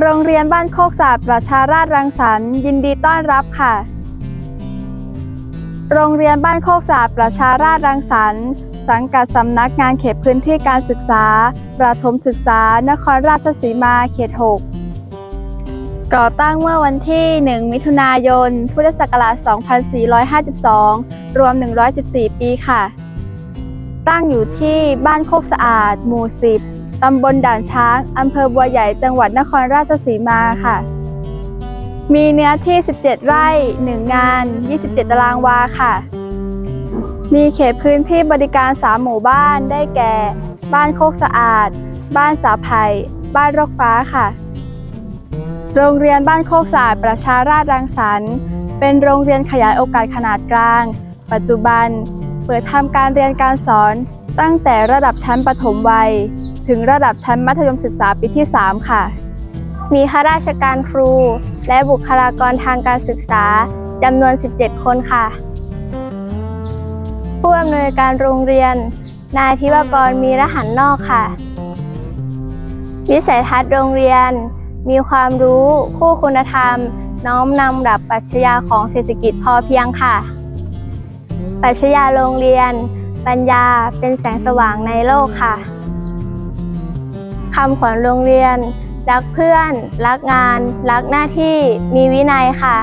โรงเรียนบ้านโคกสาบประชาราชรังสรรค์ยินดีต้อนรับค่ะ โรงเรียนบ้านโคกสาบประชาราชรังสรรค์สังกัดสำนักงานเขตพื้นที่การศึกษา ประถมศึกษานครราชสีมาเขต 6 ก่อตั้งเมื่อวันที่ 1 มิถุนายน พุทธศักราช 2452 รวม 114 ปีค่ะ ตั้งอยู่ที่บ้านโคกสะอาด หมู่ 10 ตำบลด่านช้าง อำเภอบัวใหญ่ จังหวัดนครราชสีมาค่ะ มีเนื้อที่ 17 ไร่ 1 งาน 27 ตารางวาค่ะ มีเขตพื้นที่บริการ 3 หมู่บ้านได้แก่ บ้านโคกสะอาด บ้านสาไผ่บ้านรกฟ้าค่ะ โรงเรียนบ้านโคกสะอาดประชาราชรังสรรค์ เป็นโรงเรียนขยายโอกาสขนาดกลาง ปัจจุบัน เปิดทำการเรียนการสอนตั้งแต่ระดับชั้นประถมวัย ถึงระดับชั้นมัธยมศึกษาปีที่ 3 ค่ะ มีข้าราชการครู และบุคลากรทางการศึกษาจำนวน 17 คนค่ะ ผู้อำนวยการโรงเรียน นายธิวกรมีรหันนอกค่ะ วิสัยทัศน์โรงเรียน มีความรู้คู่คุณธรรม น้อมนำหลักปรัชญาของเศรษฐกิจพอเพียงค่ะ ปรัชญาโรงเรียน ปัญญาเป็นแสงสว่างในโลกค่ะ คำขวัญโรงเรียน รักเพื่อน รักงาน รักหน้าที่ มีวินัยค่ะ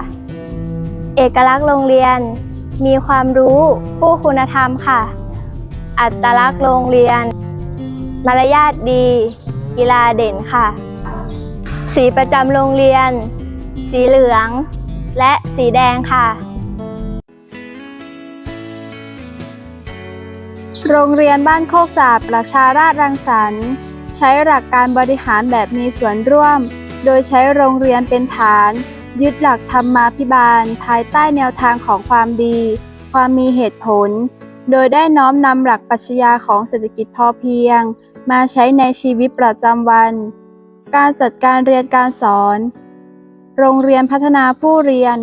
เอกลักษณ์โรงเรียน มีความรู้คู่คุณธรรมค่ะ อัตลักษณ์โรงเรียน มารยาทดี กีฬาเด่นค่ะ สีประจำโรงเรียน สีเหลือง และสีแดงค่ะโรงเรียนบ้านโคกสาบประชาราชรังสรรค์ ใช้หลักการบริหารแบบมีส่วนร่วม โดยใช้โรงเรียนเป็นฐาน ยึดหลักธรรมาภิบาล ภายใต้แนวทางของความดี ความมีเหตุผล โดยได้น้อมนำหลักปรัชญาของเศรษฐกิจพอเพียง มาใช้ในชีวิตประจำวัน การจัดการเรียนการสอน โรงเรียนพัฒนาผู้เรียน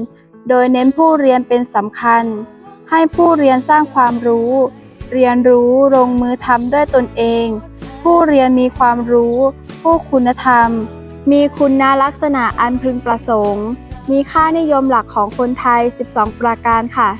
โดยเน้นผู้เรียนเป็นสำคัญ ให้ผู้เรียนสร้างความรู้ เรียนรู้ลงมือทำด้วยตนเอง ผู้เรียนมีความรู้ ผู้คุณธรรม มีคุณลักษณะอันพึงประสงค์ มีค่านิยมหลักของคนไทย 12 ประการค่ะ